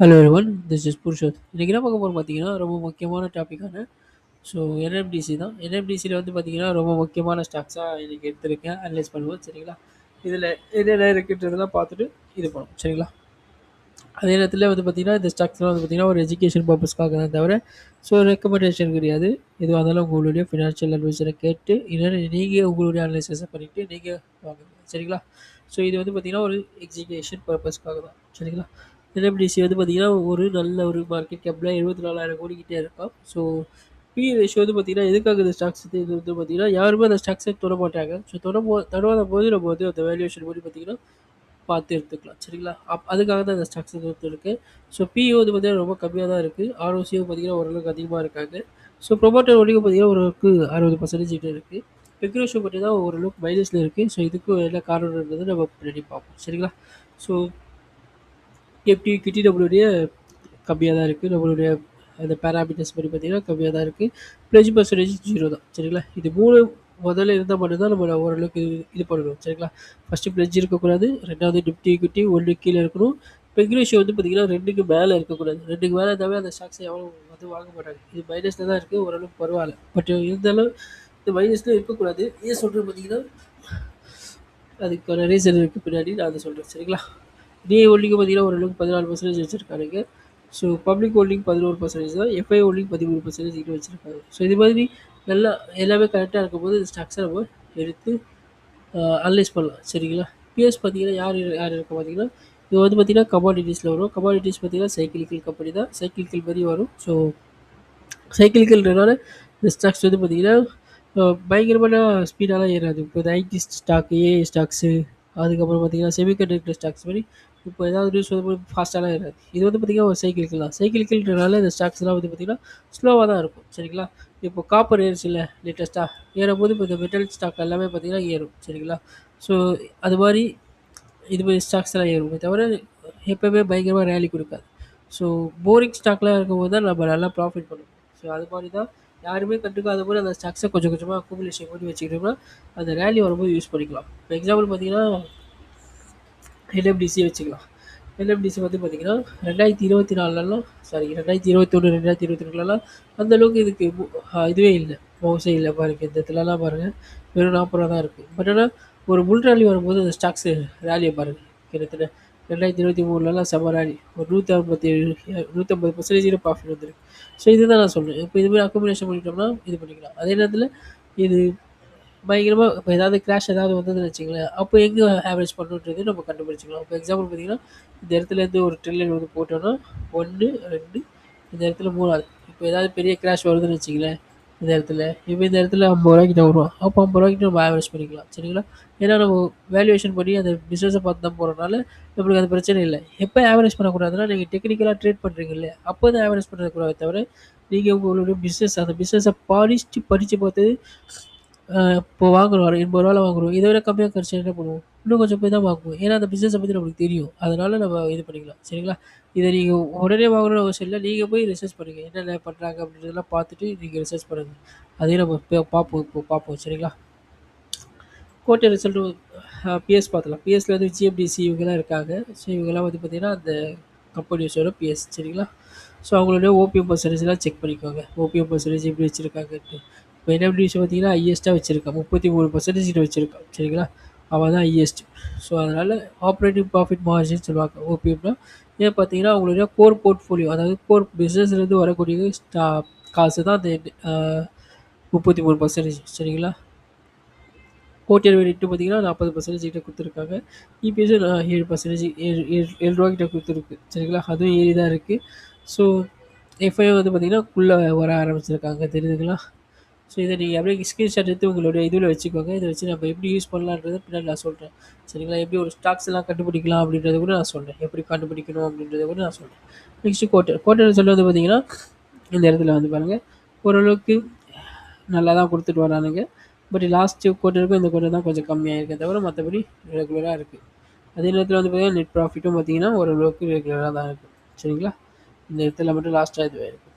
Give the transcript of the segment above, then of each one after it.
Hello everyone this is Purushoth இன்றைக்கி என்ன பார்க்க போகிறோம் பார்த்தீங்கன்னா ரொம்ப முக்கியமான டாப்பிக்கான ஸோ என்எஃப்டிசி தான். என்எஃப்டிசியில் வந்து பார்த்தீங்கன்னா ரொம்ப முக்கியமான ஸ்டாக்ஸாக இன்றைக்கி எடுத்திருக்கேன் அனலைஸ் பண்ணுவோம் சரிங்களா? இதில் என்னென்ன இருக்குன்றதெல்லாம் பார்த்துட்டு இது பண்ணுவோம் சரிங்களா? அதே நேரத்தில் வந்து பார்த்திங்கன்னா இந்த ஸ்டாக்ஸ்லாம் வந்து பார்த்திங்கன்னா ஒரு எஜுகேஷன் பர்பஸ்க்காக தான் தவிர ஸோ ரெக்கமெண்டேஷன் கிடையாது. எதுவாக இருந்தாலும் உங்களுடைய ஃபினான்ஷியல் அட்வைஸரை கேட்டு இல்லைன்னா நீங்கள் உங்களுடைய அனலைசஸை பண்ணிவிட்டு நீங்கள் வாங்குங்க சரிங்களா? ஸோ இது வந்து பார்த்திங்கன்னா ஒரு எஜுகேஷன் பர்பஸ்க்காக தான் சரிங்களா? என்எம்டிசி வந்து பார்த்திங்கன்னா ஒரு நல்ல ஒரு மார்க்கெட் கேப்பில் எழுபத்தி நாலாயிரம் கோடிக்கிட்டே இருக்கும். ஸோ பி ரேஷியோ வந்து பார்த்திங்கன்னா எதுக்காக இந்த ஸ்டாக்ஸ் இது வந்து பார்த்திங்கன்னா யாருமே அந்த ஸ்டாக்ஸை தொட மாட்டாங்க. ஸோ தொட போ தொடாத போது நம்ம வந்து அந்த வேல்யூஷன் படி பார்த்திங்கன்னா பார்த்து எடுத்துக்கலாம். சரிங்களா? அப் அதுக்காக தான் இந்த ஸ்டாக்ஸ் வந்து இருக்குது ஸோ பிஓ வந்து பார்த்திங்கன்னா ரொம்ப கம்மியாக தான் இருக்குது ஆர்ஓசியும் பார்த்திங்கன்னா ஓரளவுக்கு அதிகமாக இருக்காங்க. ஸோ ப்ரொமோட்டர் வரைக்கும் பார்த்திங்கன்னா ஓரளவுக்கு அறுபது பர்சன்டேஜ் கிட்ட இருக்குது பெக்ரோஷோ பற்றி தான் ஓரளவுக்கு மைனஸில் இருக்குது ஸோ இதுக்கும் என்ன காரணம்ன்றது நம்ம பின்னாடி பார்ப்போம். சரிங்களா? ஸோ எப்டி கிட்டி நம்மளுடைய கம்மியாக தான் இருக்குது நம்மளுடைய அந்த பேராமீட்டர்ஸ் படி பார்த்திங்கன்னா கம்மியாக தான் இருக்குது ப்ளஜ் பர்சன்டேஜ் ஜீரோ தான். சரிங்களா? இது மூணு முதல்ல இருந்தால் மட்டும்தான் நம்ம ஓரளவுக்கு இது இது பண்ணணும். சரிங்களா? ஃபஸ்ட்டு ப்ளஜ் இருக்கக்கூடாது. ரெண்டாவது நிஃப்டி குட்டி ஒன்று கீழே இருக்கணும். பெக் ரேஷியோ வந்து பார்த்திங்கன்னா ரெண்டுக்கு மேலே இருக்கக்கூடாது. ரெண்டுக்கு மேலே இருந்தாவே அந்த ஸ்டாக்ஸை எவ்வளோ வந்து வாங்க மாட்டாங்க. இது மைனஸில் தான் இருக்குது ஓரளவுக்கு பரவாயில்ல. பட் இருந்தாலும் இந்த மைனஸில் இருக்கக்கூடாது. ஏன் சொல்கிறேன் பார்த்தீங்கன்னா அதுக்கான ரீசன் இருக்குது பின்னாடி நான் அதை சொல்கிறேன் சரிங்களா? டிஏ ஹோல்டிங்கு பார்த்தீங்கன்னா ஓரளவுக்கு பதினாலு பர்சன்டேஜ் வச்சுருக்காருங்க ஸோ பப்ளிக் ஹோல்டிங் பதினோரு பர்சன்டேஜ் தான் எஃப்ஐ ஹோல்டிங் பதிமூணு பர்சன்டேஜ் கிட்ட வச்சுருக்காங்க. ஸோ இது மாதிரி நல்லா எல்லாமே கரெக்டாக இருக்கும்போது இந்த ஸ்டாக்ஸை நம்ம எடுத்து அனலைஸ் பண்ணலாம். சரிங்களா? பிஎஸ் பார்த்தீங்கன்னா யார் யார் இருக்கும் பார்த்தீங்கன்னா இது வந்து பார்த்திங்கன்னா கமாடிட்டிஸில் வரும். கமாடிட்டிஸ் பார்த்திங்கன்னா சைக்கிளிக்கல் கம்பெனி தான். சைக்கிளிக்கல் மாதிரி வரும். ஸோ சைக்கிளிக்கல்ன்றனால இந்த ஸ்டாக்ஸ் வந்து பார்த்திங்கன்னா பயங்கரமான ஸ்பீடாலாம் ஏறாது. இப்போ இந்த ஐடி ஸ்டாக்கு ஏஐ ஸ்டாக்ஸு அதுக்கப்புறம் பார்த்திங்கன்னா செமிகண்டக்டர் ஸ்டாக்ஸ் மாதிரி இப்போ ஏதாவது நியூஸ் வந்து ஃபாஸ்ட்டாலாம் ஏறாது இது வந்து பார்த்திங்கன்னா ஒரு சைக்கிளிக்கல் தான். சைக்கிள்கள்ன்றனால இந்த ஸ்டாக்ஸ்லாம் வந்து பார்த்திங்கன்னா ஸ்லோவாக தான் இருக்கும். சரிங்களா? இப்போ காப்பர் ஏறுச்சு இல்லை லேட்டஸ்ட்டாக ஏறும்போது இப்போ இந்த மெட்டல் ஸ்டாக் எல்லாமே பார்த்திங்கன்னா ஏறும். சரிங்களா? ஸோ அது மாதிரி இது மாதிரி ஸ்டாக்ஸ்லாம் ஏறுமே தவிர எப்போவுமே பயங்கரமாக ரேலி கொடுக்காது. ஸோ போரிங் ஸ்டாக்லாம் இருக்கும்போது தான் நம்ம நல்லா ப்ராஃபிட் பண்ணுவோம். ஸோ அது மாதிரி தான் யாருமே கண்டுக்காத போது அந்த ஸ்டாக்ஸை கொஞ்சம் கொஞ்சமாக அக்குமுலேஷன் பண்ணி வச்சுக்கிட்டோம்னா அந்த ரேலி வரும்போது யூஸ் பண்ணிக்கலாம். இப்போ எக்ஸாம்பிள் பார்த்தீங்கன்னா என்எம்டிசியை வச்சுக்கலாம். என்எம்டிசி வந்து பார்த்திங்கன்னா ரெண்டாயிரத்தி இருபத்தி நாலுலலாம் சாரி ரெண்டாயிரத்தி இருபத்தொன்று ரெண்டாயிரத்தி இருபத்தி ரெண்டுலலாம் அந்தளவுக்கு இதுக்கு இதுவே இல்லை. மோசம் இல்லை பாருங்கள் இந்த இடத்துலலாம் பாருங்கள் வெறும் நாற்பது ரூபா தான் இருக்குது பட் ஆனால் ஒரு புல் ரேலி வரும்போது அந்த ஸ்டாக்ஸு ரேலியை பாருங்கள் கிட்டத்தட்ட ரெண்டாயிரத்தி இருபத்தி மூணுலலாம் செமராடி ஒரு நூற்றி ஐம்பத்தி ஏழு நூற்றம்பது பர்சன்டேஜ் ப்ராஃபிட் வந்துருக்கு. ஸோ இதுதான் நான் சொல்கிறேன் இப்போ இதுமாதிரி அக்குமுலேஷன் பண்ணிட்டோம்னா இது பண்ணிக்கலாம். அதே நேரத்தில் இது பயங்கரமாக இப்போ ஏதாவது கிராஷ் ஏதாவது வந்ததுன்னு வச்சுங்களேன் அப்போ எங்கே ஆவரேஜ் பண்ணுன்றது நம்ம கண்டுபிடிச்சிக்கலாம். இப்போ எக்ஸாம்பிள் பார்த்தீங்கன்னா இந்த இடத்துலேருந்து ஒரு ட்ரில்லியன் வந்து போட்டோன்னா ஒன்று ரெண்டு இந்த இடத்துல மூணாவது. இப்போ ஏதாவது பெரிய கிராஷ் வருதுன்னு வச்சுங்களேன் இந்த இடத்துல இப்போ இந்த இடத்துல ஐம்பது ரூபாய்க்கிட்ட வருவோம் அப்போ ஐம்பது ரூபாய்க்கிட்ட நம்ம ஆவரேஜ் பண்ணிக்கலாம் சரிங்களா? ஏன்னா நம்ம வேல்யூவேஷன் பண்ணி அந்த பிஸ்னஸை பார்த்து தான் போகிறனால நம்மளுக்கு அது பிரச்சனை இல்லை. எப்போ ஆவரேஜ் பண்ணக்கூடாதுன்னா நீங்கள் டெக்னிக்கலாக ட்ரேட் பண்ணுறீங்க இல்லையா? அப்போ தான் ஆவரேஜ் பண்ணக்கூடாது தவிர நீங்கள் உங்களுடைய பிஸ்னஸ் அந்த பிஸ்னஸை படிச்சுட்டு படித்து பார்த்து இப்போ வாங்குறோம் எண்பது ரூபாவில் வாங்குறோம் இதை விட கம்மியாக கழிச்சு என்ன பண்ணுவோம்? இன்னும் கொஞ்சம் போய் தான் வாங்குவோம். ஏன்னா அந்த பிஸ்னஸை பற்றி நம்மளுக்கு தெரியும். அதனால் நம்ம இது பண்ணிக்கலாம். சரிங்களா? இதை நீங்கள் உடனே வாங்கணும்னு அவசியம் இல்லை. நீங்கள் போய் ரிசர்ச் பண்ணுங்கள் என்னென்ன பண்ணுறாங்க அப்படின்றதெல்லாம் பார்த்துட்டு நீங்கள் ரிசர்ச் பண்ணுங்கள் அதையும் நம்ம பார்ப்போம் இப்போ பார்ப்போம். சரிங்களா? கோட்டை ரிசல்ட்டு பிஎஸ் பார்த்துக்கலாம் பிஎஸ்சில் வந்து ஜிஎம்டிசி இவங்கெல்லாம் இருக்காங்க. ஸோ இவங்கெல்லாம் வந்து பார்த்திங்கன்னா அந்த கம்பெனிஸோட பிஎஸ் சரிங்களா? ஸோ அவங்களுடைய ஓபிஎம் பர்சன்டேஜ்லாம் செக் பண்ணிக்கோங்க. ஓபிஎம் பர்சன்டேஜ் எப்படி வச்சுருக்காங்கன்ட்டு. இப்போ என்எம்டிசி பார்த்தீங்கன்னா ஹையஸ்ட்டாக வச்சுருக்கான் முப்பத்தி மூணு பர்சன்டேஜ் கிட்ட சரிங்களா? அவள் தான் ஹையஸ்ட் ஸோ அதனால் ஆப்ரேட்டிவ் ப்ராஃபிட் மார்ஜின் சொல்லுவாங்க. ஓபிஎம்னா ஏன் பார்த்தீங்கன்னா அவங்களுடைய கோர் போர்ட்ஃபோலியோ அதாவது கோர் பிஸ்னஸ்லேருந்து வரக்கூடிய ஸ்டா காசு தான் அந்த முப்பத்தி மூணு பர்சன்டேஜ் சரிங்களா? கோட்டியர் வெளியிட்டு பார்த்தீங்கன்னா நாற்பது பர்சன்டேஜ் கிட்ட கொடுத்துருக்காங்க. இபிஎஸ் ஏழு பர்சன்டேஜ் ஏழு ஏழு ஏழு ரூபா கிட்ட கொடுத்துருக்கு. சரிங்களா? அதுவும் ஏறி தான் இருக்குது ஸோ எஃப்ஐ வந்து பார்த்திங்கன்னா உள்ளே வர ஆரம்பிச்சிருக்காங்க. தெரியுதுங்களா? ஸோ இதை நீங்கள் அப்படியே ஸ்க்ரீன்ஷாட் எடுத்து உங்களுடைய இதில் வச்சுக்கோங்க. இதை வச்சு நம்ம எப்படி யூஸ் பண்ணலான்றதை பின்னாடி நான் சொல்கிறேன் சரிங்களா? எப்படி ஒரு ஸ்டாக்ஸ் எல்லாம் கண்டுபிடிக்கலாம் அப்படின்றத கூட நான் சொல்கிறேன் எப்படி கண்டுபிடிக்கணும் அப்படின்றத கூட நான் சொல்கிறேன் நெக்ஸ்ட்டு கோட்டர் கோட்டர் சொல்லுவது வந்து இந்த இடத்துல வந்து பாருங்கள் ஓரளவுக்கு நல்லா தான் கொடுத்துட்டு வரானுங்க. பட் லாஸ்ட்டு கோட்டருக்கும் இந்த கோட்டர் தான் கொஞ்சம் கம்மியாக இருக்கே தவிர மற்றபடி ரெகுலராக இருக்குது அதே நேரத்தில் வந்து பார்த்திங்கன்னா நெட் ப்ராஃபிட்டும் பார்த்திங்கன்னா ஓரளவுக்கு ரெகுலராக தான் இருக்குது சரிங்களா? இந்த இடத்துல மட்டும் லாஸ்ட்டாக இதுவாக இருக்குது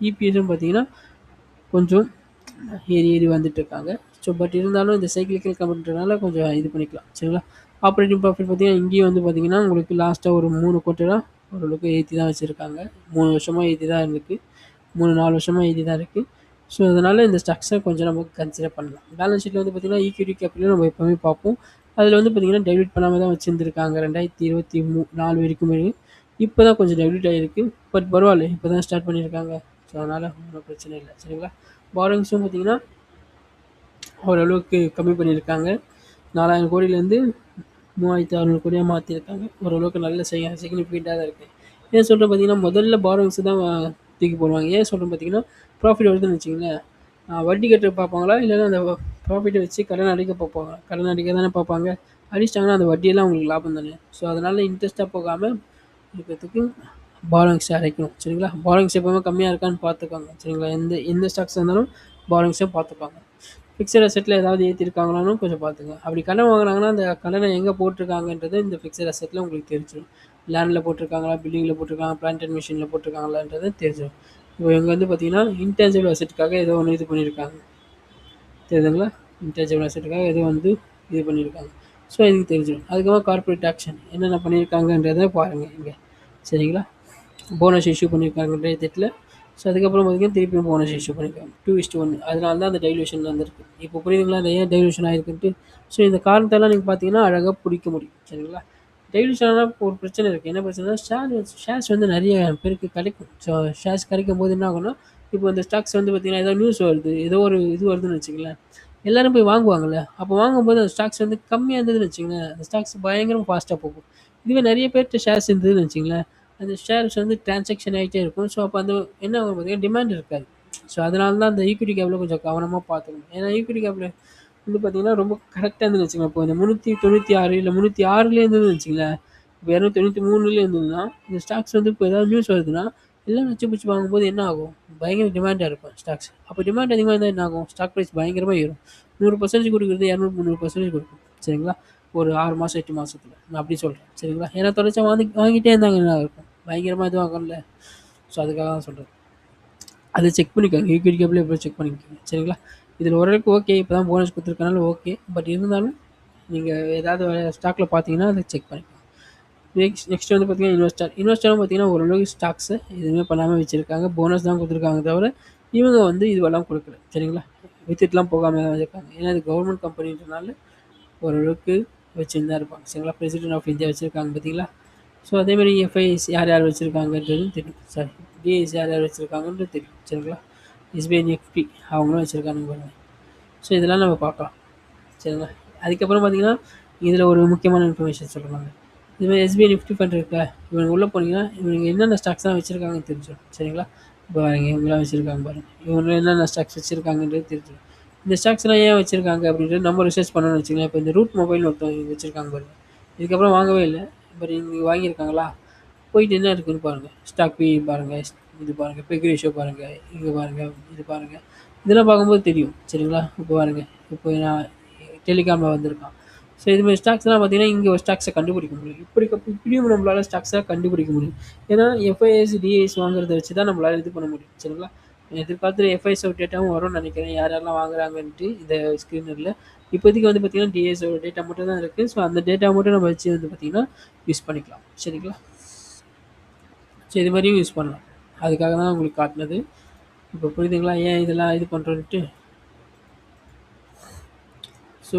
இபிஎஸும் பார்த்திங்கன்னா கொஞ்சம் ஏறி ஏறி வந்துட்டு இருக்காங்க ஸோ பட் இருந்தாலும் இந்த சைக்கிளிக்கல் கம்பெனின்றனால கொஞ்சம் இது பண்ணிக்கலாம். சரிங்களா? ஆப்ரேட்டிங் ப்ராஃபிட் பார்த்தீங்கன்னா இங்கேயும் வந்து பார்த்தீங்கன்னா உங்களுக்கு லாஸ்ட்டாக ஒரு மூணு கோட்டராக ஓரளவுக்கு ஏற்றி தான் வச்சுருக்காங்க. மூணு வருஷமாக ஏற்றி தான் இருக்குது மூணு நாலு வருஷமாக ஏற்றி தான் இருக்குது ஸோ அதனால் இந்த ஸ்டாக்ஸை கொஞ்சம் நம்ம கன்சிடர் பண்ணலாம். பேலன்ஸ் ஷீட்டில் வந்து பார்த்திங்கன்னா ஈக்விட்டி கேபிட்டலும் நம்ம எப்போவுமே பார்ப்போம். அதில் வந்து பார்த்திங்கன்னா டெபிட் பண்ணாமல் தான் வச்சுருந்துருக்காங்க. ரெண்டாயிரத்தி இருபத்தி மூ நாலு வரைக்கும் இப்போ தான் கொஞ்சம் டெபிட் ஆகிருக்கு பட் பரவாயில்ல இப்போ தான் ஸ்டார்ட் பண்ணியிருக்காங்க. ஸோ அதனால் ஒன்றும் பிரச்சனை இல்லை. சரிங்களா? பாரோயிங்ஸும் பார்த்திங்கன்னா ஓரளவுக்கு கம்மி பண்ணியிருக்காங்க. நாலாயிரம் கோடியிலேருந்து மூவாயிரத்தி அறநூறு கோடியாக மாற்றிருக்காங்க ஓரளவுக்கு நல்ல செய்ய சிக்னிஃபிகண்ட்டாக தான் இருக்குது ஏன் சொல்கிறேன் பார்த்தீங்கன்னா முதல்ல பாரோயிங்ஸ் தான் தூக்கி போடுவாங்க. ஏன் சொல்கிறேன் பார்த்தீங்கன்னா ப்ராஃபிட் வருதுன்னு வச்சிங்களேன் வட்டி கட்ட பார்ப்பாங்களா? இல்லைன்னா அந்த ப்ராஃபிட்டை வச்சு கடன் அடிக்க பார்ப்பாங்க. கடன் அடிக்க தானே பார்ப்பாங்க. அடிச்சிட்டாங்கன்னா அந்த வட்டியெல்லாம் உங்களுக்கு லாபம் தானே. ஸோ அதனால் இன்ட்ரெஸ்ட்டாக போகாமல் இருக்கிறதுக்கு பாலோங்ஸை அரைக்கணும் சரிங்களா? பாலோங்ஸ் எப்போவுமே கம்மியாக இருக்கான்னு பார்த்துக்கோங்க சரிங்களா? எந்த எந்த ஸ்டாக்ஸ் இருந்தாலும் பாரோயிங்ஸையும் பார்த்துப்பாங்க. ஃபிக்ஸட் அசெட்டில் ஏதாவது ஏற்றிருக்காங்களான்னு கொஞ்சம் பார்த்துங்க. அப்படி கடன் வாங்கினாங்கன்னா அந்த கடனை எங்கே போட்டிருக்காங்கன்றது இந்த ஃபிக்ஸட் அசெட்டில் உங்களுக்கு தெரிஞ்சிடும் லேண்டில் போட்டிருக்காங்களா பில்டிங்கில் போட்டிருக்காங்க பிளான்ட் அண்ட் மிஷினில் போட்டிருக்காங்களான்றது தெரிஞ்சிடும் இப்போ இவங்க வந்து பார்த்தீங்கன்னா இன்டேஞ்சபிள் அசெட்டுக்காக ஏதோ ஒன்று இது பண்ணியிருக்காங்க. தெரியுதுங்களா? இன்டேஞ்சபிள் அசெட்டுக்காக ஏதோ வந்து இது பண்ணியிருக்காங்க. ஸோ இதுக்கு தெரிஞ்சிடும் அதுக்கப்புறம் கார்பரேட் ஆக்ஷன் என்னென்ன பண்ணியிருக்காங்கன்றதை பாருங்கள் இங்கே. சரிங்களா? போனஸ் இஷ்யூ பண்ணியிருக்காங்க தெரியல ஸோ அதுக்கப்புறம் பார்த்தீங்கன்னா திருப்பியும் போனஸ் இஷ்யூ பண்ணியிருக்காங்க டூ இஸ்ட் ஒன் அதனால தான் அந்த டைலூஷன் வந்திருக்கு இப்போ புரியுதுங்களா? அந்த ஏன் டைலூஷன் ஆகிருக்குன்ட்டு ஸோ இந்த காரணத்தெல்லாம் நீங்கள் பார்த்தீங்கன்னா அழகாக பிடிக்க முடியும். சரிங்களா? டைலூஷன் ஆனால் ஒரு பிரச்சனை இருக்குது என்ன பிரச்சனைனா ஷேர் ஷேர்ஸ் வந்து நிறைய பேருக்கு கிடைக்கும். ஸோ ஷேர்ஸ் கிடைக்கும் போது என்ன ஆகும்னா இப்போ இந்த ஸ்டாக்ஸ் வந்து பார்த்திங்கன்னா ஏதோ நியூஸ் வருது. ஏதோ ஒரு இது வருதுன்னு வச்சுங்களேன் எல்லோரும் போய் வாங்குவாங்கள்ல அப்போ வாங்கும்போது அந்த ஸ்டாக்ஸ் வந்து கம்மியாக இருந்ததுன்னு வச்சுங்களேன் அந்த ஸ்டாக்ஸ் பயங்கரம் ஃபாஸ்ட்டாக போகும். இதுவே நிறைய பேர்கிட்ட ஷேர்ஸ் இருந்ததுன்னு வச்சுங்களேன் அந்த ஷேர்ஸ் வந்து டிரான்சாக்ஷன் ஆகிட்டே இருக்கும். ஸோ அப்போ அந்த என்ன ஆகும் பார்த்தீங்கன்னா டிமாண்ட் இருக்காது. ஸோ அதனால தான் அந்த ஈக்விட்டி கேப்பில் கொஞ்சம் கவனமாக பார்த்துக்கணும். ஏன்னா ஈக்விட்டி கேப்பில் வந்து பார்த்திங்கன்னா ரொம்ப கரெக்டாக இருந்துன்னு வச்சுக்கோங்க. இப்போ இந்த முந்நூற்றி தொண்ணூற்றி ஆறு இல்லை முந்நூற்றி ஆறுலேயே இருந்ததுன்னு வச்சுங்களேன் இப்போ இரநூத்தி தொண்ணூற்றி மூணுலேயே இருந்ததுன்னா இந்த ஸ்டாக்ஸ் வந்து இப்போ ஏதாவது நியூஸ் வருதுன்னா எல்லாம் நச்சு பிடிச்சி வாங்கும்போது என்ன ஆகும்? பயங்கர டிமாண்டாக இருக்கும் ஸ்டாக்ஸ் அப்போ டிமாண்ட் அதிகமாக இருந்தால் என்ன ஆகும்? ஸ்டாக் ப்ரைஸ் பயங்கரமாக ஏறும். நூறு பர்சன்டேஜ் கொடுக்குறது இரநூறு முந்நூறு பர்சன்டேஜ் கொடுக்கும். சரிங்களா? ஒரு ஆறு மாதம் எட்டு மாதத்தில் நான் அப்படி சொல்கிறேன் சரிங்களா? ஏன்னா தொடர்ச்சியாக வாங்கி வாங்கிட்டே இருந்தாங்க என்ன இருக்கும். பயங்கரமாக எதுவும் ஆகல ஸோ அதுக்காக தான் சொல்கிறேன் அதை செக் பண்ணிக்கோங்க. ஈக்விட்டி கேப்பில் எப்படி செக் பண்ணிக்கோங்க. சரிங்களா? இதில் ஓரளவுக்கு ஓகே இப்போ தான் போனஸ் கொடுத்துருக்கனால ஓகே பட் இருந்தாலும் நீங்கள் ஏதாவது ஸ்டாக்கில் பார்த்தீங்கன்னா அதை செக் பண்ணிக்கோங்க. நெக்ஸ்ட் நெக்ஸ்ட் வந்து பார்த்தீங்கன்னா இன்வெஸ்டர் இன்வெஸ்டரும் பார்த்தீங்கன்னா ஓரளவுக்கு ஸ்டாக்ஸு எதுவுமே பண்ணாமல் வச்சுருக்காங்க. போனஸ் தான் கொடுத்துருக்காங்க தவிர இவங்க வந்து இதுவெல்லாம் கொடுக்கல. சரிங்களா? வித்துட்டுலாம் போகாமல் தான் வச்சுருக்காங்க. ஏன்னா இது கவர்மெண்ட் கம்பெனின்றனால ஓரளவுக்கு வச்சுருந்தா இருப்பாங்க. சரிங்களா? பிரசிடென்ட் ஆஃப் இந்தியா வச்சுருக்காங்க பார்த்தீங்களா ஸோ அதேமாதிரி எஃப்ஐஎஸ் யார் யார் வச்சுருக்காங்கன்றதும் தெரியும். சாரி டிஎஸ் யார் யார் வச்சுருக்காங்கன்றது தெரியும். சரிங்களா? எஸ்பிஐ நிஃப்டி அவங்களும் வச்சுருக்காங்க பாருங்கள் ஸோ இதெல்லாம் நம்ம பார்க்கலாம். சரிங்களா? அதுக்கப்புறம் பார்த்தீங்கன்னா இதில் ஒரு முக்கியமான இன்ஃபர்மேஷன் சொல்கிறாங்க இதுமாதிரி எஸ்பிஐ நிஃப்டி ஃபண்ட் இருக்கா இவங்க உள்ளே போனீங்கன்னா இவங்க என்னென்ன ஸ்டாக்ஸ்லாம் வச்சுருக்காங்கன்னு தெரிஞ்சிடும். சரிங்களா? இப்போ பாருங்க இவங்களாம் வச்சுருக்காங்க பாருங்கள் இவங்க என்னென்ன ஸ்டாக்ஸ் வச்சுருக்காங்கன்றது தெரிஞ்சிடும். இந்த ஸ்டாக்ஸ்லாம் ஏன் வச்சுருக்காங்க அப்படின்றது நம்ம ரிசர்ச் பண்ணணும்னு வச்சுக்கலாம் இப்போ இந்த ரூட் மொபைல் ஒருத்தவங்க வச்சுருக்காங்க பாருங்கள் இதுக்கப்புறம் வாங்கவே இல்லை. பட் இங்கே வாங்கியிருக்காங்களா? போயிட்டு என்ன இருக்குதுன்னு பாருங்கள் ஸ்டாக் பி பாருங்கள் இது பாருங்கள் பெக் ரேஷியோ பாருங்கள் இங்கே பாருங்கள் இது பாருங்கள் இதெல்லாம் பார்க்கும்போது தெரியும் சரிங்களா? இப்போ பாருங்கள் இப்போ நான் டெலிகாமில் வந்திருக்கான். ஸோ இதுமாதிரி ஸ்டாக்ஸ்லாம் பார்த்தீங்கன்னா இங்கே ஒரு ஸ்டாக்ஸை கண்டுபிடிக்க முடியும். இப்படி இப்படியும் நம்மளால் ஸ்டாக்ஸாக கண்டுபிடிக்க முடியும். ஏன்னா எஃப்ஐஎஸ் டிஐஎஸ் வாங்குறத வச்சு தான் நம்மளால் இது பண்ண முடியும் சரிங்களா? எதிர்காலத்தில் எஃப்ஐஎஸ் டேட்டாவும் வரும்னு நினைக்கிறேன். யார் யாரெல்லாம் வாங்குறாங்கன்ட்டு இந்த ஸ்க்ரீனரில் இப்போதைக்கு வந்து பார்த்திங்கன்னா டிஎஸோட டேட்டா மட்டும் தான் இருக்குது ஸோ அந்த டேட்டா மட்டும் நம்ம வச்சு வந்து பார்த்திங்கன்னா யூஸ் பண்ணிக்கலாம். சரிங்களா? ஸோ இது மாதிரியும் யூஸ் பண்ணலாம். அதுக்காக தான் உங்களுக்கு காட்டினது. இப்போ புரியுதுங்களா? ஏன் இதெல்லாம் இது பண்ணுறோன்ட்டு ஸோ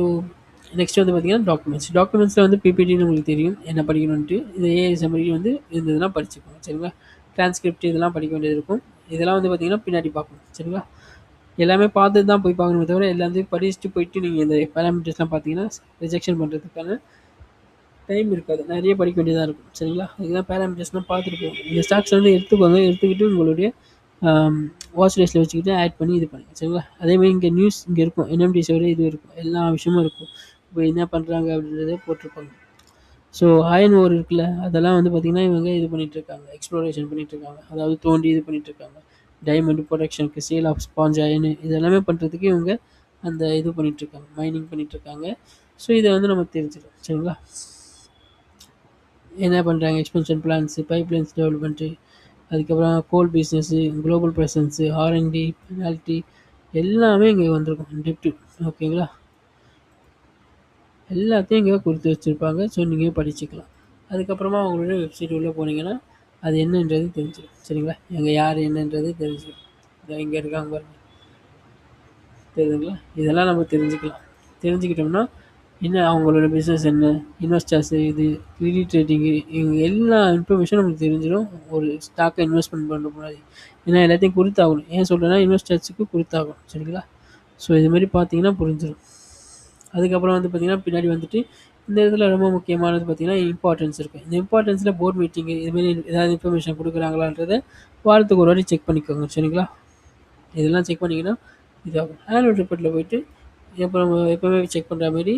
நெக்ஸ்ட் வந்து பார்த்திங்கன்னா டாக்குமெண்ட்ஸ் டாக்குமெண்ட்ஸில் வந்து பிபிடின்னு உங்களுக்கு தெரியும். என்ன படிக்கணுன்ட்டு ஏஐ ஏஎஸ்எம்ஐ வந்து இருந்ததுன்னா படிச்சுக்கோங்க. சரிங்களா? டிரான்ஸ்கிரிப்ட் இதெல்லாம் படிக்க வேண்டியது இருக்கும். இதெல்லாம் வந்து பார்த்திங்கன்னா பின்னாடி பார்க்கணும். சரிங்களா? எல்லாமே பார்த்து தான் போய் பார்க்கணுமே தவிர எல்லாத்தையும் படிச்சுட்டு போயிட்டு நீங்கள் இந்த பேராமீட்டர்ஸ்லாம் பார்த்தீங்கன்னா ரிஜெக்ஷன் பண்ணுறதுக்கான டைம் இருக்காது. நிறைய படிக்க வேண்டியதாக இருக்கும். சரிங்களா? இதுதான் பேராமீட்டர்ஸ்லாம் பார்த்துட்டு போகும் இந்த ஸ்டாக்ஸ் வந்து எடுத்துக்கோங்க. எடுத்துக்கிட்டு உங்களுடைய வாட்ச் லிஸ்ட்டில் வச்சுக்கிட்டு ஆட் பண்ணி இது பண்ணுங்கள் சரிங்களா? அதேமாதிரி இங்கே நியூஸ் இங்கே இருக்கும். என்எம்டிஸோட இது இருக்கும். எல்லா விஷயமும் இருக்கும். இப்போ என்ன பண்ணுறாங்க அப்படின்றத போட்டிருப்பாங்க. ஸோ அயன் ஓர் இருக்குல்ல அதெல்லாம் வந்து பார்த்திங்கன்னா இவங்க இது பண்ணிகிட்ருக்காங்க எக்ஸ்ப்ளோரேஷன் பண்ணிகிட்ருக்காங்க அதாவது தோண்டி இது பண்ணிகிட்ருக்காங்க டைமண்ட் ப்ரொடக்ஷனுக்கு சேல் ஆஃப் ஸ்பாஞ்ச் அயனு இது எல்லாமே பண்ணுறதுக்கு இவங்க அந்த இது பண்ணிகிட்ருக்காங்க மைனிங் பண்ணிகிட்ருக்காங்க ஸோ இதை வந்து நம்ம தெரிஞ்சிடும் சரிங்களா? என்ன பண்ணுறாங்க எக்ஸ்பென்ஷன் பிளான்ஸு பைப்லைன்ஸ் டெவலப்மெண்ட்டு அதுக்கப்புறம் core business global presence R and D penalty எல்லாமே இங்கே வந்திருக்கும் டிப்டி ஓகேங்களா எல்லாத்தையும் இங்கே கொடுத்து வச்சுருப்பாங்க. ஸோ நீங்கள் படிச்சுக்கலாம். அதுக்கப்புறமா அவங்களோட வெப்சைட் உள்ளே போனீங்கன்னா அது என்னன்றது தெரிஞ்சிடும். சரிங்களா? எங்கள் யார் என்னன்றது தெரிஞ்சிடும். இதோ இங்கே இருக்காங்க பாருங்க. தெரியுதுங்களா? இதெல்லாம் நம்ம தெரிஞ்சுக்கலாம். தெரிஞ்சுக்கிட்டோம்னா என்ன அவங்களோட பிஸ்னஸ் என்ன இன்வெஸ்டர்ஸு இது கிரெடிட் ரேட்டிங்கு இவங்க எல்லா இன்ஃபர்மேஷனும் நமக்கு தெரிஞ்சிடும். ஒரு ஸ்டாக்கை இன்வெஸ்ட்மெண்ட் பண்ண முன்னாடி ஏன்னா எல்லாத்தையும் கொடுத்தாகணும் ஏன் சொல்கிறேன்னா இன்வெஸ்டர்ஸுக்கு கொடுத்தாகணும் சரிங்களா? ஸோ இது மாதிரி பார்த்தீங்கன்னா புரிஞ்சிடும். அதுக்கப்புறம் வந்து பார்த்திங்கன்னா பின்னாடி வந்துட்டு இந்த இடத்துல ரொம்ப முக்கியமானது பார்த்திங்கன்னா இம்பார்ட்டன்ஸ் இருக்குது இந்த இம்பார்ட்டன்ஸில் போர்ட் மீட்டிங்கு இதுமாரி ஏதாவது இன்ஃபர்மேஷன் கொடுக்குறாங்களான்றதை வாரத்துக்கு ஒரு வாட்டி செக் பண்ணிக்கோங்க சரிங்களா? இதெல்லாம் செக் பண்ணிங்கன்னா இதாகும். ஆனுவல் ரிப்போர்ட்டில் போயிட்டு எப்போ நம்ம எப்போவுமே செக் பண்ணுற மாதிரி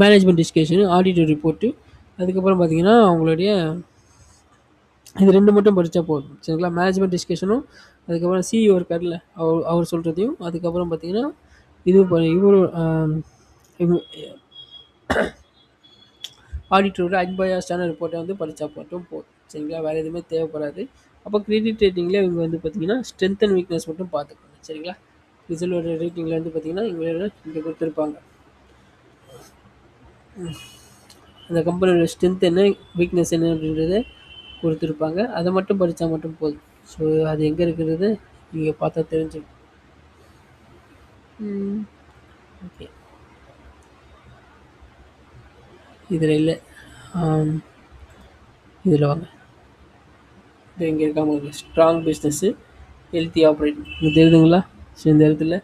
மேனேஜ்மெண்ட் டிஸ்கஷனு ஆடிட்டர் ரிப்போர்ட்டு அதுக்கப்புறம் பார்த்திங்கன்னா அவங்களுடைய இது ரெண்டு மட்டும் படித்தா போதும் சரிங்களா? மேனேஜ்மெண்ட் டிஸ்கஷனும் அதுக்கப்புறம் சிஇஓ இருக்கார்ல அவர் அவர் சொல்கிறதையும் அதுக்கப்புறம் பார்த்திங்கன்னா இது இவ்வளோ ஆடிட்டரோட அன்பயாஸ்டான ரிப்போர்ட்டை வந்து படித்தா மட்டும் போதும். சரிங்களா? வேறு எதுவுமே தேவைப்படாது. அப்போ கிரெடிட் ரேட்டிங்கில் இவங்க வந்து பார்த்திங்கன்னா ஸ்ட்ரென்த் அண்ட் வீக்னஸ் மட்டும் பார்த்துக்கோங்க சரிங்களா? ரிசல்ட்டோட ரேட்டிங்கில் வந்து பார்த்திங்கன்னா இவங்களோட இங்கே கொடுத்துருப்பாங்க. அந்த கம்பெனியோட ஸ்ட்ரென்த் என்ன வீக்னஸ் என்ன அப்படின்றத கொடுத்துருப்பாங்க. அதை மட்டும் படித்தா மட்டும் போதும். ஸோ அது எங்கே இருக்கிறது? நீங்கள் பார்த்தா தெரிஞ்சுக்கும் ஓகே இதில் இல்லை. இதில் வாங்க. இது இங்கே இருக்காமல் ஸ்ட்ராங் பிஸ்னஸ்ஸு ஹெல்த்தி ஆப்ரேட் இது தெரியுதுங்களா? ஸோ இந்த இடத்துல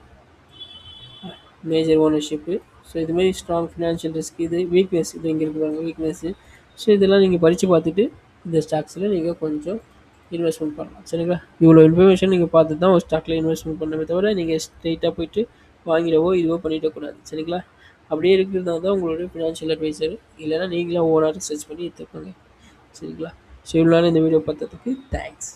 மேஜர் ஓனர்ஷிப்பு ஸோ இதுமாரி ஸ்ட்ராங் ஃபினான்ஷியல் ரிஸ்க் இது வீக்னஸ் இது இங்கே இருக்கிறாங்க வீக்னஸ்ஸு ஸோ இதெல்லாம் நீங்கள் படித்து பார்த்துட்டு இந்த ஸ்டாக்ஸில் நீங்கள் கொஞ்சம் இன்வெஸ்ட்மெண்ட் பண்ணலாம். சரிங்களா? இவ்வளோ இன்ஃபர்மேஷன் நீங்கள் பார்த்து தான் ஒரு ஸ்டாக்கில் இன்வெஸ்ட்மெண்ட் பண்ணவே தவிர நீங்கள் ஸ்ட்ரெயிட்டாக போயிட்டு வாங்கிடவோ இதுவோ பண்ணிடக்கூடாது. சரிங்களா? அப்படியே இருக்கிறதா தான் உங்களுடைய ஃபினான்ஷியல் அட்வைசர் இல்லைன்னா நீங்களே ஓனாக ரிசர்ச் பண்ணி எடுத்துக்கோங்க. சரிங்களா? ஸோ இவ்வளோ நேரம் இந்த வீடியோ பார்த்ததுக்கு தேங்க்ஸ்